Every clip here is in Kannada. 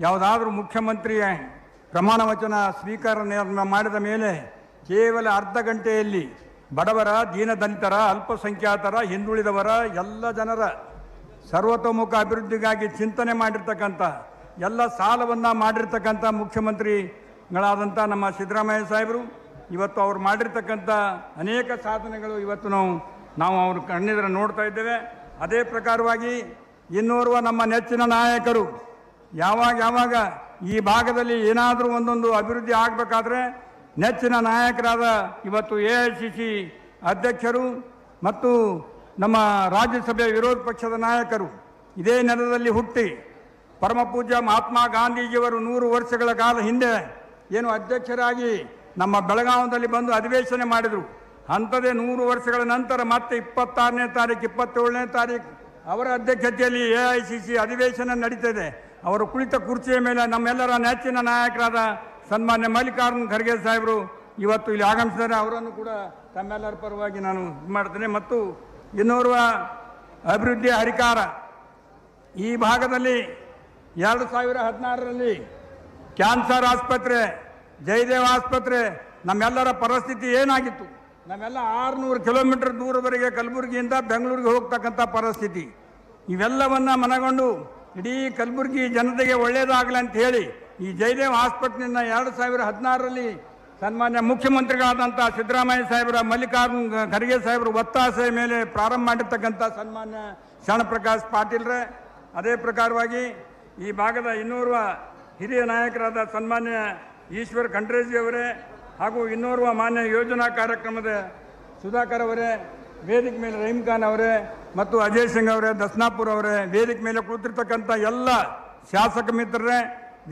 ಯಾವುದಾದ್ರೂ ಮುಖ್ಯಮಂತ್ರಿ ಪ್ರಮಾಣ ವಚನ ಸ್ವೀಕಾರ ಮಾಡಿದ ಮೇಲೆ ಕೇವಲ ಅರ್ಧ ಗಂಟೆಯಲ್ಲಿ ಬಡವರ, ದೀನದಲಿತರ, ಅಲ್ಪಸಂಖ್ಯಾತರ, ಹಿಂದುಳಿದವರ, ಎಲ್ಲ ಜನರ ಸರ್ವತೋಮುಖ ಅಭಿವೃದ್ಧಿಗಾಗಿ ಚಿಂತನೆ ಮಾಡಿರ್ತಕ್ಕಂಥ, ಎಲ್ಲ ಸಾಲವನ್ನು ಮಾಡಿರ್ತಕ್ಕಂಥ ಮುಖ್ಯಮಂತ್ರಿಗಳಾದಂಥ ನಮ್ಮ ಸಿದ್ದರಾಮಯ್ಯ ಸಾಹೇಬರು, ಇವತ್ತು ಅವ್ರು ಮಾಡಿರ್ತಕ್ಕಂಥ ಅನೇಕ ಸಾಧನೆಗಳು ಇವತ್ತು ನಾವು ನಾವು ಅವ್ರ ಕಣ್ಣಿದ್ರೆ ನೋಡ್ತಾ ಇದ್ದೇವೆ. ಅದೇ ಪ್ರಕಾರವಾಗಿ ಇನ್ನೋರ್ವ ನಮ್ಮ ನೆಚ್ಚಿನ ನಾಯಕರು ಯಾವಾಗ ಯಾವಾಗ ಈ ಭಾಗದಲ್ಲಿ ಏನಾದರೂ ಒಂದೊಂದು ಅಭಿವೃದ್ಧಿ ಆಗಬೇಕಾದ್ರೆ ನೆಚ್ಚಿನ ನಾಯಕರಾದ ಇವತ್ತು ಎ ಅಧ್ಯಕ್ಷರು ಮತ್ತು ನಮ್ಮ ರಾಜ್ಯಸಭೆಯ ವಿರೋಧ ಪಕ್ಷದ ನಾಯಕರು ಇದೇ ನೆಲದಲ್ಲಿ ಹುಟ್ಟಿ ಪರಮ ಪೂಜ್ಯ ಮಹಾತ್ಮ ಗಾಂಧೀಜಿಯವರು ನೂರು ವರ್ಷಗಳ ಕಾಲ ಹಿಂದೆ ಏನು ಅಧ್ಯಕ್ಷರಾಗಿ ನಮ್ಮ ಬೆಳಗಾವದಲ್ಲಿ ಬಂದು ಅಧಿವೇಶನ ಮಾಡಿದರು. ಅಂಥದೇ ನೂರು ವರ್ಷಗಳ ನಂತರ ಮತ್ತೆ ಇಪ್ಪತ್ತಾರನೇ ತಾರೀಕು ಇಪ್ಪತ್ತೇಳನೇ ತಾರೀಕು ಅವರ ಅಧ್ಯಕ್ಷತೆಯಲ್ಲಿ ಎ ಅಧಿವೇಶನ ನಡೀತದೆ ಅವರು ಕುಳಿತ ಕುರ್ಚಿಯ ಮೇಲೆ ನಮ್ಮೆಲ್ಲರ ನೆಚ್ಚಿನ ನಾಯಕರಾದ ಸನ್ಮಾನ್ಯ ಮಲ್ಲಿಕಾರ್ಜುನ್ ಖರ್ಗೆ ಸಾಹೇಬರು ಇವತ್ತು ಇಲ್ಲಿ ಆಗಮಿಸಿದ್ದಾರೆ. ಅವರನ್ನು ಕೂಡ ತಮ್ಮೆಲ್ಲರ ಪರವಾಗಿ ನಾನು ಇದು ಮಾಡ್ತೇನೆ. ಮತ್ತು ಇನ್ನೋರ್ವ ಅಭಿವೃದ್ಧಿ ಹರಿಕಾರ. ಈ ಭಾಗದಲ್ಲಿ ಎರಡು ಸಾವಿರ ಹದಿನಾರರಲ್ಲಿ ಕ್ಯಾನ್ಸರ್ ಆಸ್ಪತ್ರೆ, ಜಯದೇವ ಆಸ್ಪತ್ರೆ, ನಮ್ಮೆಲ್ಲರ ಪರಿಸ್ಥಿತಿ ಏನಾಗಿತ್ತು? ನಮ್ಮೆಲ್ಲ ಆರುನೂರು ಕಿಲೋಮೀಟರ್ ದೂರವರೆಗೆ ಕಲಬುರಗಿಯಿಂದ ಬೆಂಗಳೂರಿಗೆ ಹೋಗ್ತಕ್ಕಂಥ ಪರಿಸ್ಥಿತಿ. ಇವೆಲ್ಲವನ್ನು ಮನಗೊಂಡು ಇಡೀ ಕಲಬುರಗಿ ಜನತೆಗೆ ಒಳ್ಳೆಯದಾಗಲಿ ಅಂತ ಹೇಳಿ ಈ ಜಯದೇವ್ ಆಸ್ಪತ್ರೆಯನ್ನು ಎರಡು ಸಾವಿರ ಹದಿನಾರರಲ್ಲಿ ಸನ್ಮಾನ್ಯ ಮುಖ್ಯಮಂತ್ರಿಗಳಾದಂಥ ಸಿದ್ದರಾಮಯ್ಯ ಸಾಹೇಬರ, ಮಲ್ಲಿಕಾರ್ಜುನ್ ಖರ್ಗೆ ಸಾಹೇಬರ ಒತ್ತಾಸೆಯ ಮೇಲೆ ಪ್ರಾರಂಭ ಮಾಡಿರ್ತಕ್ಕಂಥ ಸನ್ಮಾನ್ಯ ಶರಣಪ್ರಕಾಶ್ ಪಾಟೀಲ್ರೆ, ಅದೇ ಪ್ರಕಾರವಾಗಿ ಈ ಭಾಗದ ಇನ್ನೋರ್ವ ಹಿರಿಯ ನಾಯಕರಾದ ಸನ್ಮಾನ್ಯ ಈಶ್ವರ್ ಖಂಡ್ರೇಜಿ ಅವರೇ ಹಾಗೂ ಇನ್ನೋರ್ವ ಮಾನ್ಯ ಯೋಜನಾ ಕಾರ್ಯಕ್ರಮದ ಸುಧಾಕರ್ ಅವರೇ, ವೇದಿಕೆ ಮೇಲೆ ರಹೀಮ್ ಖಾನ್ ಅವರೇ ಮತ್ತು ಅಜಯ್ ಸಿಂಗ್ ಅವರೇ, ದಸ್ನಾಪುರ್ ಅವರೇ, ವೇದಿಕೆ ಮೇಲೆ ಕೂತಿರ್ತಕ್ಕಂಥ ಎಲ್ಲ ಶಾಸಕ ಮಿತ್ರರೇ,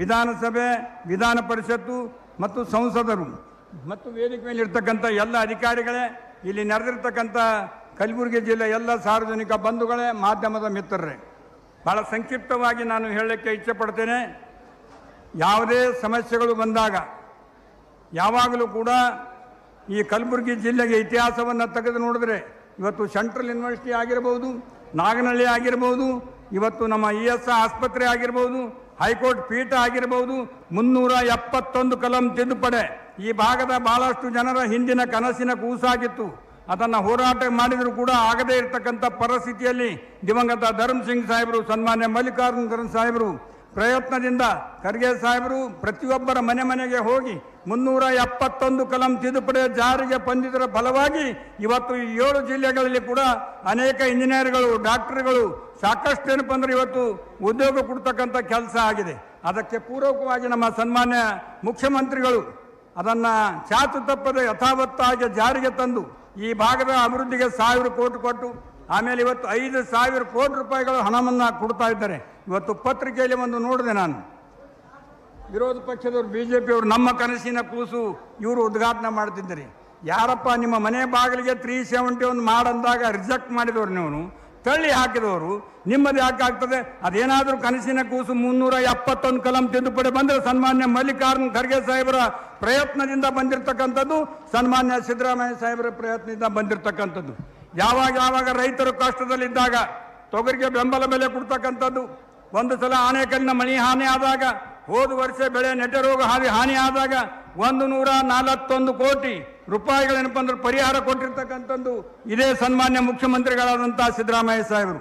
ವಿಧಾನಸಭೆ, ವಿಧಾನ ಪರಿಷತ್ತು ಮತ್ತು ಸಂಸದರು ಮತ್ತು ವೇದಿಕೆ ಮೇಲೆ ಇರ್ತಕ್ಕಂಥ ಎಲ್ಲ ಅಧಿಕಾರಿಗಳೇ, ಇಲ್ಲಿ ನಡೆದಿರ್ತಕ್ಕಂಥ ಕಲಬುರಗಿ ಜಿಲ್ಲೆ ಎಲ್ಲ ಸಾರ್ವಜನಿಕ ಬಂಧುಗಳೇ, ಮಾಧ್ಯಮದ ಮಿತ್ರರೇ. ಬಹಳ ಸಂಕ್ಷಿಪ್ತವಾಗಿ ನಾನು ಹೇಳಲಿಕ್ಕೆ ಇಚ್ಛೆಪಡ್ತೇನೆ ಯಾವುದೇ ಸಮಸ್ಯೆಗಳು ಬಂದಾಗ ಯಾವಾಗಲೂ ಕೂಡ ಈ ಕಲಬುರಗಿ ಜಿಲ್ಲೆಗೆ ಇತಿಹಾಸವನ್ನು ತೆಗೆದು ನೋಡಿದ್ರೆ ಇವತ್ತು ಸೆಂಟ್ರಲ್ ಯೂನಿವರ್ಸಿಟಿ ಆಗಿರ್ಬೋದು, ನಾಗನಹಳ್ಳಿ ಆಗಿರ್ಬೋದು, ಇವತ್ತು ನಮ್ಮ ಇ ಎಸ್ ಆಸ್ಪತ್ರೆ ಆಗಿರ್ಬೋದು, ಹೈಕೋರ್ಟ್ ಪೀಠ ಆಗಿರ್ಬೋದು, ಮುನ್ನೂರ ಎಪ್ಪತ್ತೊಂದು ಕಲಂ ತಿದ್ದುಪಡೆ. ಈ ಭಾಗದ ಬಹಳಷ್ಟು ಜನರ ಹಿಂದಿನ ಕನಸಿನ ಕೂಸಾಗಿತ್ತು. ಅದನ್ನು ಹೋರಾಟ ಮಾಡಿದರೂ ಕೂಡ ಆಗದೇ ಇರತಕ್ಕಂಥ ಪರಿಸ್ಥಿತಿಯಲ್ಲಿ ದಿವಂಗತ ಧರ್ಮ್ ಸಿಂಗ್ ಸಾಹೇಬರು, ಸನ್ಮಾನ್ಯ ಮಲ್ಲಿಕಾರ್ಜುನ್ ಖರ್ಗೆ ಸಾಹೇಬರು ಪ್ರಯತ್ನದಿಂದ ಖರ್ಗೆ ಸಾಹೇಬರು ಪ್ರತಿಯೊಬ್ಬರ ಮನೆ ಮನೆಗೆ ಹೋಗಿ ಮುನ್ನೂರ ಎಪ್ಪತ್ತೊಂದು ಕಲಂ ತಿದ್ದುಪಡಿ ಜಾರಿಗೆ ಬಂದಿದ್ದರ ಫಲವಾಗಿ ಇವತ್ತು ಈ ಏಳು ಜಿಲ್ಲೆಗಳಲ್ಲಿ ಕೂಡ ಅನೇಕ ಇಂಜಿನಿಯರ್ಗಳು, ಡಾಕ್ಟರ್ಗಳು ಸಾಕಷ್ಟು ಏನಪ್ಪ ಅಂದ್ರೆ ಇವತ್ತು ಉದ್ಯೋಗ ಕೊಡ್ತಕ್ಕಂಥ ಕೆಲಸ ಆಗಿದೆ. ಅದಕ್ಕೆ ಪೂರಕವಾಗಿ ನಮ್ಮ ಸನ್ಮಾನ್ಯ ಮುಖ್ಯಮಂತ್ರಿಗಳು ಅದನ್ನು ಚಾತು ತಪ್ಪದೆ ಯಥಾವತ್ತಾಗಿ ಜಾರಿಗೆ ತಂದು ಈ ಭಾಗದ ಅಭಿವೃದ್ಧಿಗೆ ಸಾವಿರ ಕೋಟಿ ಕೊಟ್ಟು ಆಮೇಲೆ ಇವತ್ತು ಐದು ಸಾವಿರ ಕೋಟಿ ರೂಪಾಯಿಗಳು ಹಣವನ್ನು ಕೊಡ್ತಾ ಇದ್ದಾರೆ. ಇವತ್ತು ಪತ್ರಿಕೆಯಲ್ಲಿ ಒಂದು ನೋಡಿದೆ ನಾನು. ವಿರೋಧ ಪಕ್ಷದವರು ಬಿ ಜೆ ಪಿಯವರು ನಮ್ಮ ಕನಸಿನ ಕೂಸು ಇವರು ಉದ್ಘಾಟನೆ ಮಾಡ್ತಿದ್ದಾರೆ. ಯಾರಪ್ಪ, ನಿಮ್ಮ ಮನೆ ಬಾಗಿಲಿಗೆ ತ್ರೀ ಸೆವೆಂಟಿ ಒಂದು ಮಾಡಂದಾಗ ರಿಜೆಕ್ಟ್ ಮಾಡಿದವರು ನೀವು ತಳ್ಳಿ ಹಾಕಿದವರು? ನಿಮ್ಮದು ಯಾಕೆ ಆಗ್ತದೆ? ಅದೇನಾದರೂ ಕನಸಿನ ಕೂಸು ಮುನ್ನೂರ ಎಪ್ಪತ್ತೊಂದು ಕಲಂ ತಿದ್ದುಪಡಿ ಬಂದರೆ ಸನ್ಮಾನ್ಯ ಮಲ್ಲಿಕಾರ್ಜುನ್ ಖರ್ಗೆ ಸಾಹೇಬರ ಪ್ರಯತ್ನದಿಂದ ಬಂದಿರತಕ್ಕಂಥದ್ದು, ಸನ್ಮಾನ್ಯ ಸಿದ್ದರಾಮಯ್ಯ ಸಾಹೇಬರ ಪ್ರಯತ್ನದಿಂದ ಬಂದಿರತಕ್ಕಂಥದ್ದು. ಯಾವಾಗ ಯಾವಾಗ ರೈತರು ಕಷ್ಟದಲ್ಲಿದ್ದಾಗ ತೊಗರಿಗೆ ಬೆಂಬಲ ಬೆಲೆ ಕೊಡ್ತಕ್ಕಂಥದ್ದು, ಒಂದು ಸಲ ಆನೆಕಲ್ಲಿನ ಮಣಿ ಹಾನಿ ಆದಾಗ, ಹೋದ ವರ್ಷ ಬೆಳೆ ನೆಟ ರೋಗ ಹಾನಿ ಹಾನಿ ಆದಾಗ ಒಂದು ನೂರ ನಲವತ್ತೊಂದು ಕೋಟಿ ರೂಪಾಯಿಗಳೇನಪ್ಪ ಅಂದ್ರೆ ಪರಿಹಾರ ಕೊಟ್ಟಿರ್ತಕ್ಕಂಥದ್ದು ಇದೇ ಸನ್ಮಾನ್ಯ ಮುಖ್ಯಮಂತ್ರಿಗಳಾದಂಥ ಸಿದ್ದರಾಮಯ್ಯ ಸಾಹೇಬರು.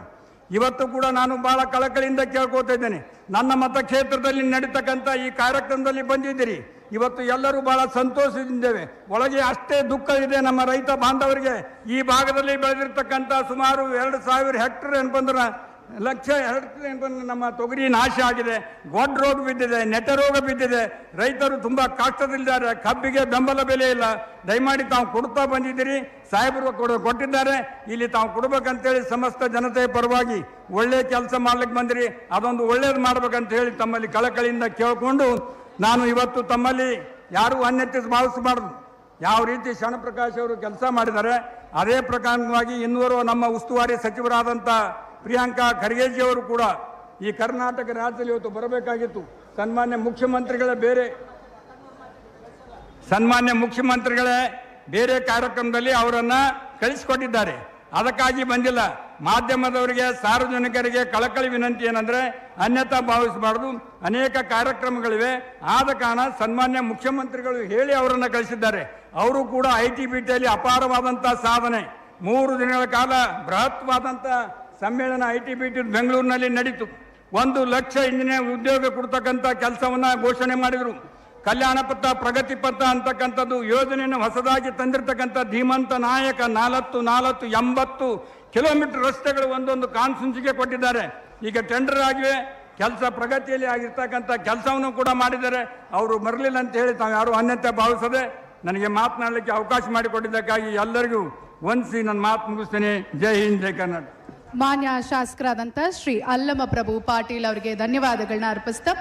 ಇವತ್ತು ಕೂಡ ನಾನು ಬಹಳ ಕಳಕಳಿಯಿಂದ ಕೇಳ್ಕೊತಾ ಇದ್ದೇನೆ. ನನ್ನ ಮತಕ್ಷೇತ್ರದಲ್ಲಿ ನಡೀತಕ್ಕಂಥ ಈ ಕಾರ್ಯಕ್ರಮದಲ್ಲಿ ಬಂದಿದ್ದೀರಿ. ಇವತ್ತು ಎಲ್ಲರೂ ಬಹಳ ಸಂತೋಷದಿಂದೇವೆ. ಒಳಗೆ ಅಷ್ಟೇ ದುಃಖ ಇದೆ ನಮ್ಮ ರೈತ ಬಾಂಧವರಿಗೆ. ಈ ಭಾಗದಲ್ಲಿ ಬೆಳೆದಿರ್ತಕ್ಕಂಥ ಸುಮಾರು ಎರಡು ಸಾವಿರ ಹೆಕ್ಟರ್ ಏನಪ್ಪಂದ್ರೆ ಲಕ್ಷ ಹೆಕ್ಟರ್ ಬಂದ್ರೆ ನಮ್ಮ ತೊಗರಿ ನಾಶ ಆಗಿದೆ. ಗೊಡ್ಡ ರೋಗ ಬಿದ್ದಿದೆ, ನೆಟ ರೋಗ ಬಿದ್ದಿದೆ. ರೈತರು ತುಂಬ ಕಷ್ಟದಲ್ಲಿದ್ದಾರೆ. ಕಬ್ಬಿಗೆ ಬೆಂಬಲ ಬೆಲೆ ಇಲ್ಲ. ದಯಮಾಡಿ ತಾವು ಕೊಡ್ತಾ ಬಂದಿದ್ದೀರಿ. ಸಾಹೇಬರು ಕೊಡ ಕೊಟ್ಟಿದ್ದಾರೆ. ಇಲ್ಲಿ ತಾವು ಕೊಡ್ಬೇಕಂತೇಳಿ ಸಮಸ್ತ ಜನತೆಯ ಪರವಾಗಿ ಒಳ್ಳೆ ಕೆಲಸ ಮಾಡ್ಲಿಕ್ಕೆ ಬಂದಿರಿ. ಅದೊಂದು ಒಳ್ಳೇದು ಮಾಡ್ಬೇಕಂತ ಹೇಳಿ ತಮ್ಮಲ್ಲಿ ಕಳಕಳಿಯಿಂದ ಕೇಳಿಕೊಂಡು ನಾನು ಇವತ್ತು ತಮ್ಮಲ್ಲಿ ಯಾರೂ ಅನ್ಯತೆ ಭಾವಿಸಬಾರ್ದು ಯಾವ ರೀತಿ ಶರಣಪ್ರಕಾಶ್ ಅವರು ಕೆಲಸ ಮಾಡಿದ್ದಾರೆ, ಅದೇ ಪ್ರಕಾರವಾಗಿ ಇನ್ನೂರು ನಮ್ಮ ಉಸ್ತುವಾರಿ ಸಚಿವರಾದಂಥ ಪ್ರಿಯಾಂಕಾ ಖರ್ಗೆಜಿ ಅವರು ಕೂಡ ಈ ಕರ್ನಾಟಕ ರಾಜ್ಯದಲ್ಲಿ ಇವತ್ತು ಬರಬೇಕಾಗಿತ್ತು. ಸನ್ಮಾನ್ಯ ಮುಖ್ಯಮಂತ್ರಿಗಳೇ ಬೇರೆ, ಸನ್ಮಾನ್ಯ ಮುಖ್ಯಮಂತ್ರಿಗಳೇ ಬೇರೆ ಕಾರ್ಯಕ್ರಮದಲ್ಲಿ ಅವರನ್ನು ಕಳಿಸಿಕೊಟ್ಟಿದ್ದಾರೆ. ಅದಕ್ಕಾಗಿ ಬಂದಿಲ್ಲ. ಮಾಧ್ಯಮದವರಿಗೆ, ಸಾರ್ವಜನಿಕರಿಗೆ ಕಳಕಳಿ ವಿನಂತಿ ಏನಂದ್ರೆ, ಅನ್ಯತಾ ಭಾವಿಸಬಾರದು. ಅನೇಕ ಕಾರ್ಯಕ್ರಮಗಳಿವೆ. ಆದ ಕಾರಣ ಸನ್ಮಾನ್ಯ ಮುಖ್ಯಮಂತ್ರಿಗಳು ಹೇಳಿ ಅವರನ್ನು ಕಳಿಸಿದ್ದಾರೆ. ಅವರು ಕೂಡ ಐ ಟಿ ಬಿ ಟಿಯಲ್ಲಿ ಅಪಾರವಾದಂಥ ಸಾಧನೆ. ಮೂರು ದಿನಗಳ ಕಾಲ ಬೃಹತ್ವಾದಂಥ ಸಮ್ಮೇಳನ ಐ ಟಿ ಬಿ ಟಿ ಬೆಂಗಳೂರಿನಲ್ಲಿ ನಡೀತು. ಒಂದು ಲಕ್ಷ ಇಂಜಿನಿಯರ್ ಉದ್ಯೋಗ ಕೊಡ್ತಕ್ಕಂಥ ಕೆಲಸವನ್ನ ಘೋಷಣೆ ಮಾಡಿದರು. ಕಲ್ಯಾಣ ಪಥ, ಪ್ರಗತಿ ಪಥ ಅಂತಕ್ಕಂಥದ್ದು ಯೋಜನೆಯನ್ನು ಹೊಸದಾಗಿ ತಂದಿರತಕ್ಕಂಥ ಧೀಮಂತ ನಾಯಕ ನಾಲ್ಕು ನಾಲ್ಕು ಎಂಬತ್ತು ಕಿಲೋಮೀಟರ್ ರಸ್ತೆಗಳು ಒಂದೊಂದು ಕಾನ್ಸುನ್ಸಿಗೆ ಕೊಟ್ಟಿದ್ದಾರೆ. ಈಗ ಟೆಂಡರ್ ಆಗಿವೆ ಕೆಲಸ ಪ್ರಗತಿಯಲ್ಲಿ ಆಗಿರ್ತಕ್ಕಂಥ ಕೆಲಸವನ್ನು ಕೂಡ ಮಾಡಿದ್ದಾರೆ. ಅವರು ಬರಲಿಲ್ಲ ಅಂತ ಹೇಳಿ ತಾವು ಯಾರು ಅನ್ಯತೆ ಭಾವಿಸದೆ ನನಗೆ ಮಾತನಾಡಲಿಕ್ಕೆ ಅವಕಾಶ ಮಾಡಿಕೊಟ್ಟಿದ್ದಕ್ಕಾಗಿ ಎಲ್ಲರಿಗೂ ಒಂದಿಸಿ ನನ್ನ ಮಾತು ಮುಗಿಸ್ತೇನೆ. ಜೈ ಹಿಂದ್, ಜೈ ಕರ್ನಾಟಕ. ಮಾನ್ಯ ಶಾಸಕರಾದಂಥ ಶ್ರೀ ಅಲ್ಲಮ ಪ್ರಭು ಪಾಟೀಲ್ ಅವರಿಗೆ ಧನ್ಯವಾದಗಳನ್ನ ಅರ್ಪಿಸ್ತಾ